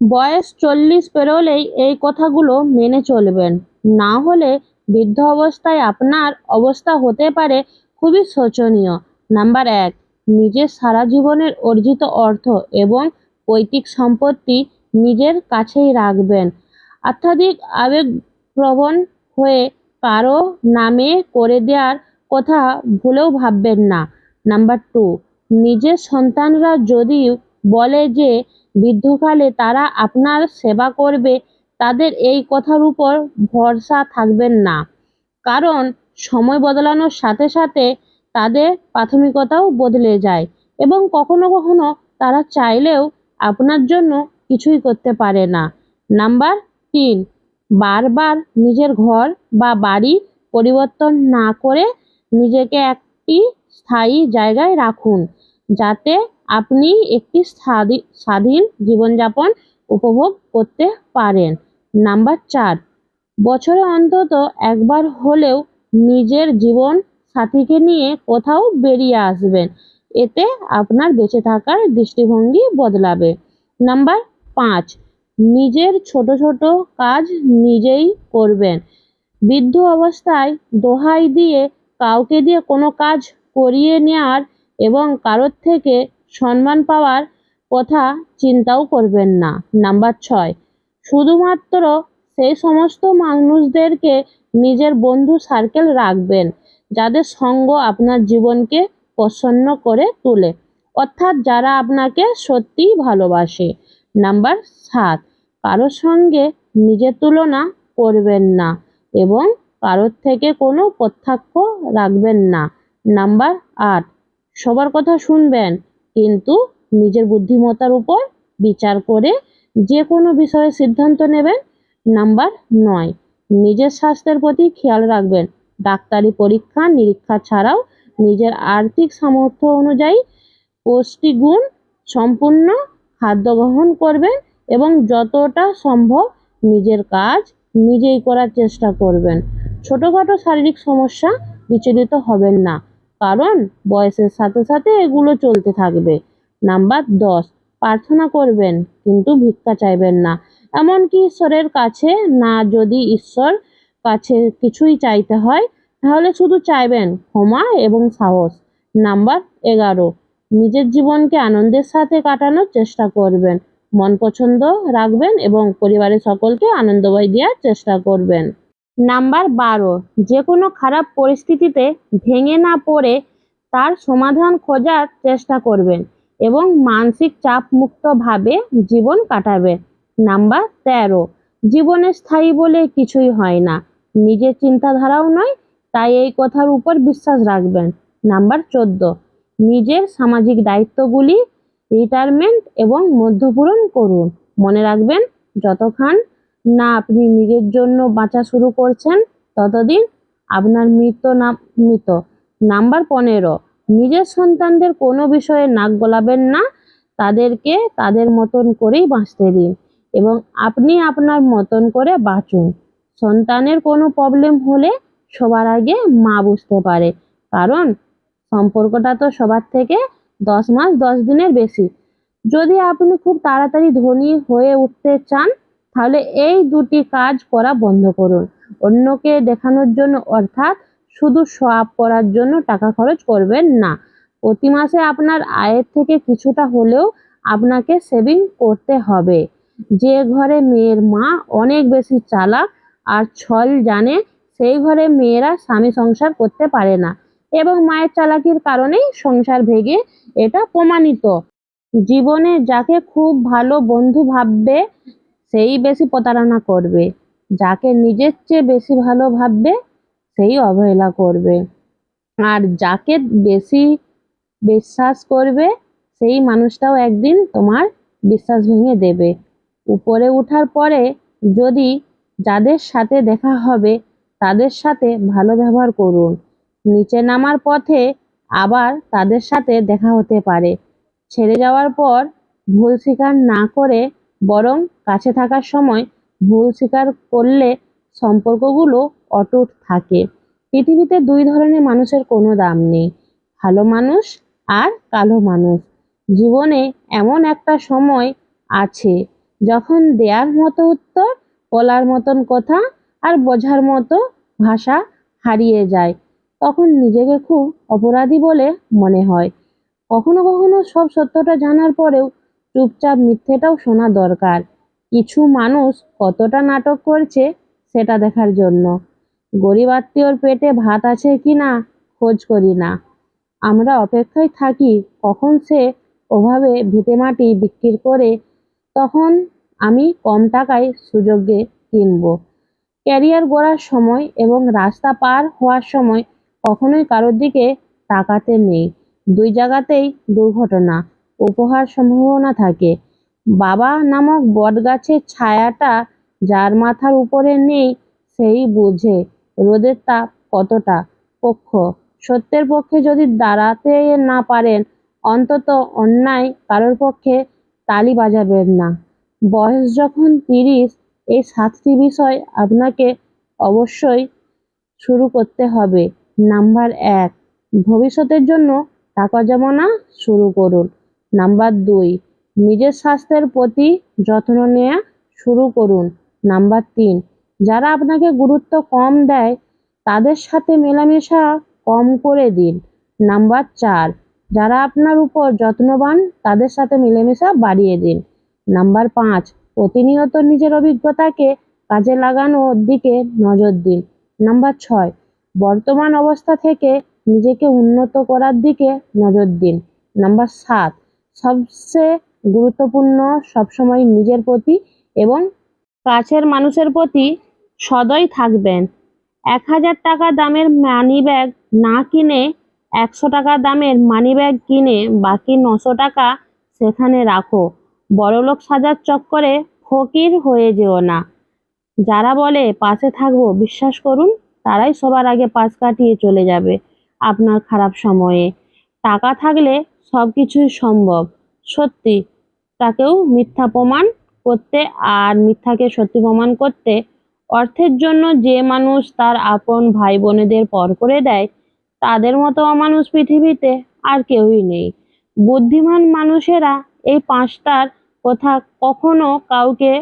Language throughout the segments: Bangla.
বয়স চল্লিশ পেরোলেই এই কথাগুলো মেনে চলবেন। না হলে বৃদ্ধ অবস্থায় আপনার অবস্থা হতে পারে খুবই শোচনীয়। নাম্বার এক, নিজের সারা জীবনের অর্জিত অর্থ এবং পৈতৃক সম্পত্তি নিজের কাছেই রাখবেন। অত্যাধিক আবেগপ্রবণ হয়ে কারও নামে করে দেওয়ার কথা ভুলেও ভাববেন না। নাম্বার টু, নিজের সন্তানরা যদি বলে যে বৃদ্ধকালে তারা আপনার সেবা করবে, তাদের এই কথার উপর ভরসা থাকবেন না। কারণ সময় বদলানোর সাথে সাথে তাদের প্রাথমিকতাও বদলে যায় এবং কখনো কখনো তারা চাইলেও আপনার জন্য কিছুই করতে পারে না। নাম্বার তিন, বারবার নিজের ঘর বা বাড়ি পরিবর্তন না করে নিজেকে একটি স্থায়ী জায়গায় রাখুন, যাতে আপনি একটি স্বাধী- স্বাধীন জীবনযাপন উপভোগ করতে পারেন। নাম্বার চার, বছরে অন্তত একবার হলেও নিজের জীবন সাথীকে নিয়ে কোথাও বেরিয়ে আসবেন। এতে আপনার বেঁচে থাকার দৃষ্টিভঙ্গি বদলাবে। নাম্বার পাঁচ, নিজের ছোট ছোট কাজ নিজেই করবেন। বৃদ্ধ অবস্থায় দোহাই দিয়ে কাউকে দিয়ে কোনো কাজ করিয়ে নেওয়ার এবং কারোর থেকে সম্মান পাওয়ার কথা চিন্তাও করবেন না। নাম্বার ছয়, শুধুমাত্র সেই সমস্ত মানুষদেরকে নিজের বন্ধু সার্কেল রাখবেন, যাদের সঙ্গ আপনার জীবনকে প্রসন্ন করে তোলে, অর্থাৎ যারা আপনাকে সত্যিই ভালোবাসে। নাম্বার সাত, কারোর সঙ্গে নিজের তুলনা করবেন না এবং কারোর থেকে কোনো প্রত্যাখ্য রাখবেন না। নাম্বার আট, সবার কথা শুনবেন কিন্তু নিজের বুদ্ধিমত্তার উপর বিচার করে যে কোনো বিষয়ে সিদ্ধান্ত নেবেন। নাম্বার নয়, নিজের স্বাস্থ্যের প্রতি খেয়াল রাখবেন। ডাক্তারি পরীক্ষা, নিরীক্ষা ছাড়াও নিজের আর্থিক সামর্থ্য অনুযায়ী পুষ্টিগুণ সম্পূর্ণ খাদ্য গ্রহণ করবেন এবং যতটা সম্ভব নিজের কাজ নিজেই করার চেষ্টা করবেন। ছোটোখাটো শারীরিক সমস্যা বিচলিত হবেন না। কারণ বয়সের সাথে সাথে এগুলো চলতে থাকবে। নাম্বার দশ, প্রার্থনা করবেন কিন্তু ভিক্ষা চাইবেন না। এমনকি ঈশ্বরের কাছে না যদি ঈশ্বর কাছে কিছুই চাইতে হয়, তাহলে শুধু চাইবেন ক্ষমা এবং সাহস। নাম্বার এগারো, নিজের জীবনকে আনন্দের সাথে কাটানোর চেষ্টা করবেন। মন পছন্দ রাখবেন এবং পরিবারের সকলকে আনন্দময় দেওয়ার চেষ্টা করবেন। নাম্বার বারো যে কোনো খারাপ পরিস্থিতিতে ভেঙে না পড়ে তার সমাধান খোঁজার চেষ্টা করবেন এবং মানসিক চাপমুক্তভাবে জীবন কাটাবেন। নাম্বার তেরো, জীবনে স্থায়ী বলে কিছুই হয় না। নিজের চিন্তাধারাও নয়, তাই এই কথার উপর বিশ্বাস রাখবেন। নাম্বার চোদ্দ, নিজের সামাজিক দায়িত্বগুলি রিটায়ারমেন্ট এবং মধ্যপূরণ করুন। মনে রাখবেন, যতক্ষণ না, আপনি নিজের জন্য বাঁচা শুরু করছেন, ততদিন আপনার মৃত না মৃত। নাম্বার পনেরো, নিজের সন্তানদের কোনো বিষয়ে নাক গলাবেন না, তাদেরকে তাদের মতন করেই বাঁচতে দিন এবং আপনি আপনার মতন করে বাঁচুন। সন্তানের কোনো প্রবলেম হলে সবার আগে মা বুঝতে পারে, কারণ সম্পর্কটা তো সবার থেকে দশ মাস দশ দিনের বেশি। যদি আপনি খুব তাড়াতাড়ি ধনী হয়ে উঠতে চান তাহলে এই দুটি কাজ করা বন্ধ করুন। অন্যকে দেখানোর জন্য, অর্থাৎ শুধু সোয়াব করার জন্য টাকা খরচ করবেন না। প্রতি মাসে আপনার আয়ের থেকে কিছুটা হলেও আপনাকে সেভিং করতে হবে। যে ঘরে মেয়ের মা অনেক বেশি চালাক আর ছল জানে, সেই ঘরে মেয়েরা স্বামী সংসার করতে পারে না এবং মায়ের চালাকির কারণেই সংসার ভেঙে এটা প্রমাণিত। জীবনে যাকে খুব ভালো বন্ধু ভাববে সেই বেশি প্রতারণা করবে, যাকে নিজের চেয়ে বেশি ভালো ভাববে, সেই অবহেলা করবে। আর যাকে বেশি বিশ্বাস করবে, সেই মানুষটাও একদিন তোমার বিশ্বাস ভেঙে দেবে। উপরে ওঠার পরে যদি যাদের সাথে দেখা হবে, তাদের সাথে ভালো ব্যবহার করুন। নিচে নামার পথে আবার তাদের সাথে দেখা হতে পারে। ছেড়ে যাওয়ার পর ভুল স্বীকার না করে বরং কাছে থাকার সময় ভুল স্বীকার করলে সম্পর্কগুলো অটুট থাকে। পৃথিবীতে দুই ধরনের মানুষের কোনো দাম নেই, ভালো মানুষ আর কালো মানুষ। জীবনে এমন একটা সময় আছে যখন দেয়ার মতো উত্তর, বলার মতন কথা আর বোঝার মতো ভাষা হারিয়ে যায়। তখন নিজেকে খুব অপরাধী বলে মনে হয়। কখনো কখনো সব সত্যটা জানার পরেও চুপচাপ মিথ্যেটাও শোনা দরকার। কিছু মানুষ কতটা নাটক করছে সেটা দেখার জন্য। গরিব আত্মীয়র পেটে ভাত আছে কি না খোঁজ করি না। আমরা অপেক্ষায় থাকি কখন সে ওভাবে ভিটেমাটি বিক্রি করে, তখন আমি কম টাকায় সুযোগে কিনবো। ক্যারিয়ার গড়ার সময় এবং রাস্তা পার হওয়ার সময় কখনোই কারোর দিকে তাকাতে নেই। দুই জায়গাতেই দুর্ঘটনা। উপহার সম্ভাবনা থাকে। বাবা নামক বটগাছের ছায়াটা যার মাথার উপরে নেই, সেই বুঝে রোদের তাপ কতটা পক্ষ। সত্যের পক্ষে যদি দাঁড়াতে না পারেন, অন্তত অন্যায় কারোর পক্ষে তালি বাজাবেন না। বয়স যখন তিরিশ, এই সাতটি বিষয় আপনাকে অবশ্যই শুরু করতে হবে। নাম্বার এক, ভবিষ্যতের জন্য টাকা জমানা শুরু করুন। নাম্বার দুই, নিজের স্বাস্থ্যের প্রতি যত্ন নেওয়া শুরু করুন। নাম্বার তিন, যারা আপনাকে গুরুত্ব কম দেয়, তাদের সাথে মেলামেশা কম করে দিন। নাম্বার চার, যারা আপনার উপর যত্নবান, তাদের সাথে মেলামেশা বাড়িয়ে দিন। নাম্বার পাঁচ, প্রতিনিয়ত নিজের অভিজ্ঞতাকে কাজে লাগানোর দিকে নজর দিন। নাম্বার ছয়, বর্তমান অবস্থা থেকে নিজেকে উন্নত করার দিকে নজর দিন। নাম্বার সাত সবচেয়ে গুরুত্বপূর্ণ সবসময় নিজের প্রতি এবং কাছের মানুষের প্রতি সদয় থাকবেন। এক হাজার টাকা দামের মানি ব্যাগ না কিনে একশো টাকা দামের মানি ব্যাগ কিনে বাকি নশো টাকা সেখানে রাখো। বড়লোক সাজার চক্করে ফকির হয়ে যেও না। যারা বলে, পাশে থাকব, বিশ্বাস করুন, তারাই সবার আগে পাশ কাটিয়ে চলে যাবে আপনার খারাপ সময়ে। টাকা থাকলে সব কিছুই সম্ভব। সত্যি, তাকেও মিথ্যা প্রমাণ করতে আর মিথ্যাকে সত্যি প্রমাণ করতে অর্থের জন্য যে মানুষ তার আপন ভাই বোনেদের পর করে দেয়, তাদের মতো অমানুষ পৃথিবীতে আর কেউই নেই। বুদ্ধিমান মানুষেরা এই পাঁচটার কথা কখনো কাউকে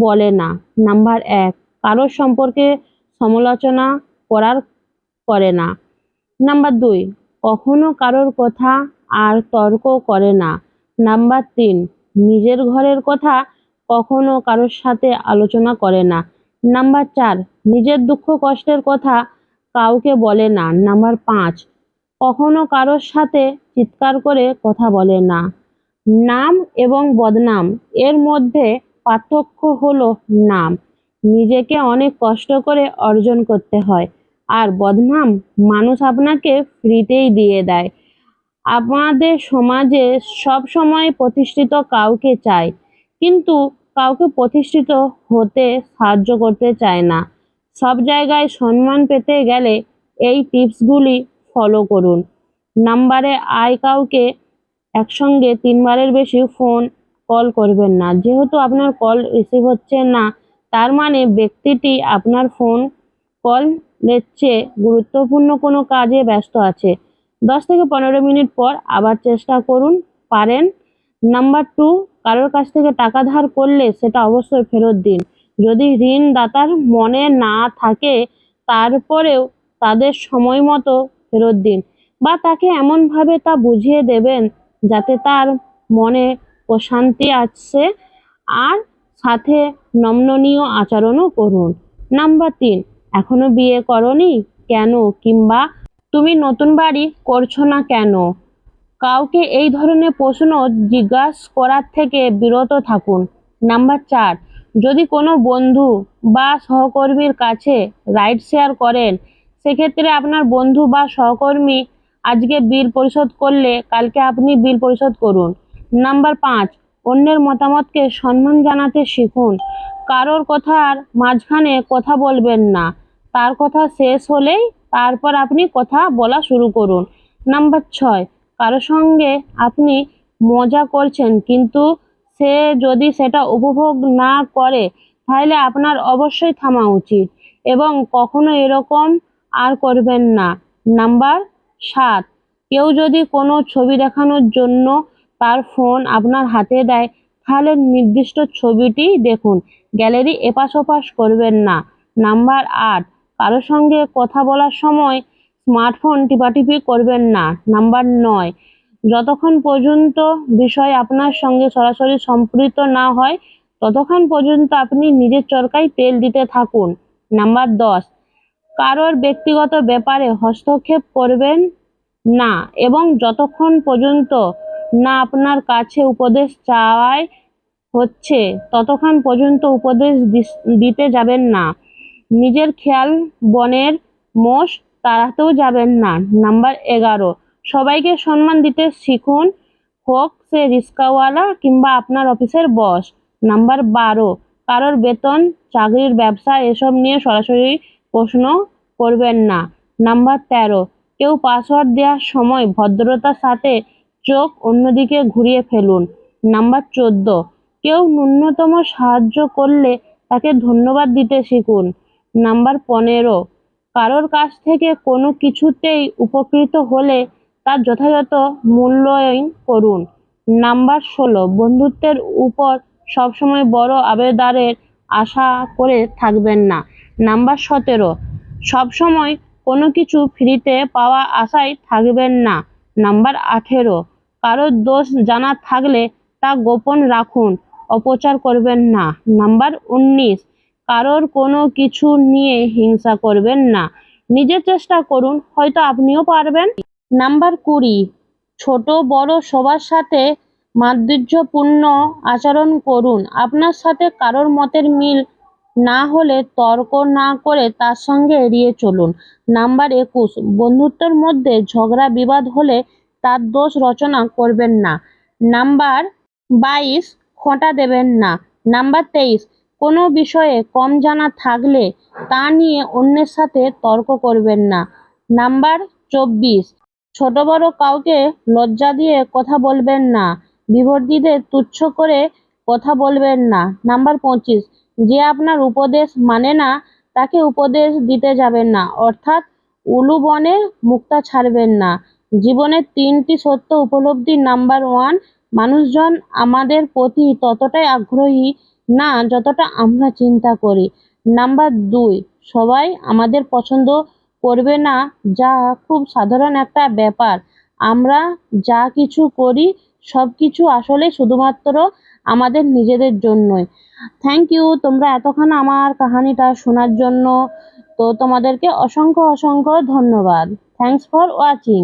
বলে না। নাম্বার এক, কারোর সম্পর্কে সমালোচনা করার করে না। নাম্বার দুই কখনো কারোর কথা আর তর্ক করে না। নাম্বার তিন, নিজের ঘরের কথা কখনো কারোর সাথে আলোচনা করে না। নাম্বার চার, নিজের দুঃখ কষ্টের কথা কাউকে বলে না। নাম্বার পাঁচ, কখনো কারোর সাথে চিৎকার করে কথা বলে না। নাম এবং বদনাম, এর মধ্যে পার্থক্য হলো নাম। নিজেকে অনেক কষ্ট করে অর্জন করতে হয়। আর বদনাম মানুষ আপনাকে ফ্রিতেই দিয়ে দেয়। আমাদের সমাজে সব সময় প্রতিষ্ঠিত কাউকে চায় কিন্তু কাউকে প্রতিষ্ঠিত হতে সাহায্য করতে চায় না। সব জায়গায় সম্মান পেতে গেলে এই টিপসগুলি ফলো করুন। নাম্বারে আয় কাউকে একসঙ্গে তিনবারের বেশি ফোন কল করবেন না। যেহেতু আপনার কল রিসিভ হচ্ছে না, তার মানে ব্যক্তিটি আপনার ফোন কল নিচ্ছে, গুরুত্বপূর্ণ কোনো কাজে ব্যস্ত আছে। দশ থেকে পনেরো মিনিট পর আবার চেষ্টা করুন, পারেন। নাম্বার টু, কারোর কাছ থেকে টাকা ধার করলে সেটা অবশ্যই ফেরত দিন। যদি ঋণদাতার মনে না থাকে, তারপরেও তাদের সময় মতো ফেরত দিন বা তাকে এমনভাবে তা বুঝিয়ে দেবেন যাতে তার মনে প্রশান্তি আসছে আর সাথে নমনীয় আচরণও করুন। নাম্বার তিন এখনও বিয়ে করনি? কেন? কিংবা তুমি নতুন বাড়ি করছ না কেন? কাউকে এই ধরনের প্রশ্ন জিজ্ঞাসা করার থেকে বিরত থাকুন। নাম্বার চার, যদি কোনো বন্ধু বা সহকর্মীর কাছে রাইড শেয়ার করেন, সেক্ষেত্রে আপনার বন্ধু বা সহকর্মী আজকে বিল পরিশোধ করলে কালকে আপনি বিল পরিশোধ করুন। নাম্বার পাঁচ, অন্যের মতামতকে সম্মান জানাতে শিখুন। কারোর কথার মাঝখানে কথা বলবেন না। তার কথা শেষ হলেই তারপর আপনি কথা বলা শুরু করুন। নাম্বার ছয়, কারও সঙ্গে আপনি মজা করছেন, কিন্তু সে যদি সেটা উপভোগ না করে, তাহলে আপনার অবশ্যই থামা উচিত এবং কখনো এরকম আর করবেন না। নাম্বার সাত, কেউ যদি কোনো ছবি দেখানোর জন্য তার ফোন আপনার হাতে দেয়, তাহলে নির্দিষ্ট ছবিটি দেখুন। গ্যালারি এপাশ ওপাশ করবেন না। নাম্বার আট কারোর সঙ্গে কথা বলার সময় স্মার্টফোন টিপাটিপি করবেন না। নাম্বার নয়, যতক্ষণ পর্যন্ত বিষয় আপনার সঙ্গে সরাসরি সম্পৃক্ত না হয়, ততক্ষণ পর্যন্ত আপনি নিজের চরকায় তেল দিতে থাকুন। নাম্বার দশ, কারোর ব্যক্তিগত ব্যাপারে হস্তক্ষেপ করবেন না এবং যতক্ষণ পর্যন্ত না আপনার কাছে উপদেশ চাওয়াই হচ্ছে, ততক্ষণ পর্যন্ত উপদেশ দিতে যাবেন না। নিজের খেয়াল, বনের মোষ তাড়াতেও যাবেন না। নাম্বার এগারো। সবাইকে সম্মান দিতে শিখুন। হোক সে রিস্কাওয়ালা কিংবা আপনার অফিসের বস। নাম্বার বারো। কারোর বেতন, চাকরির ব্যবসা এসব নিয়ে সরাসরি প্রশ্ন করবেন না। নাম্বার তেরো। কেউ পাসওয়ার্ড দেওয়ার সময় ভদ্রতার সাথে চোখ অন্যদিকে ঘুরিয়ে ফেলুন। নাম্বার চোদ্দ। কেউ ন্যূনতম সাহায্য করলে তাকে ধন্যবাদ দিতে শিখুন। নাম্বার পনেরো। কারোর কাছ থেকে কোনো কিছুতেই উপকৃত হলে তার যথাযথ মূল্যায়ন করুন। নাম্বার ষোলো, বন্ধুত্বের উপর সবসময় বড় আবেদারের আশা করে থাকবেন না। নাম্বার সতেরো, সবসময় কোনো কিছু ফ্রিতে পাওয়া আশায় থাকবেন না। নাম্বার আঠেরো, কারোর দোষ জানা থাকলে তা গোপন রাখুন, অপচার করবেন না। নাম্বার উনিশ কারোর কোনো কিছু নিয়ে হিংসা করবেন না। নিজের চেষ্টা করুন, হয়তো আপনিও পারবেন। নাম্বার কুড়ি, ছোট বড় সবার সাথে মাধুর্যপূর্ণ আচরণ করুন। আপনার সাথে কারোর মতের মিল না হলে তর্ক না করে তার সঙ্গে এড়িয়ে চলুন। নাম্বার একুশ, বন্ধুত্বের মধ্যে ঝগড়া বিবাদ হলে তার দোষ রচনা করবেন না। নাম্বার বাইশ, খোঁটা দেবেন না। নাম্বার তেইশ কোনো বিষয়ে কম জানা থাকলে তা নিয়ে অন্যের সাথে তর্ক করবেন না। নাম্বার চব্বিশ। ছোট বড় কাউকে লজ্জা দিয়ে কথা বলবেন না। বিবর্তীদের তুচ্ছ করে কথা বলবেন না। নাম্বার পঁচিশ। যে আপনার উপদেশ মানে না, তাকে উপদেশ দিতে যাবেন না। অর্থাৎ উলু বনে মুক্তা ছাড়বেন না। জীবনের তিনটি সত্য উপলব্ধি। নাম্বার ওয়ান, মানুষজন আমাদের প্রতি ততটাই আগ্রহী না, যতটা আমরা চিন্তা করি। নাম্বার দুই, সবাই আমাদের পছন্দ করবে না, যা খুব সাধারণ একটা ব্যাপার। আমরা যা কিছু করি, সব কিছু আসলে শুধুমাত্র আমাদের নিজেদের জন্যই। থ্যাংক ইউ তোমরা এতক্ষণ আমার কাহানিটা শোনার জন্য। তো তোমাদেরকে অসংখ্য অসংখ্য ধন্যবাদ। Thanks for watching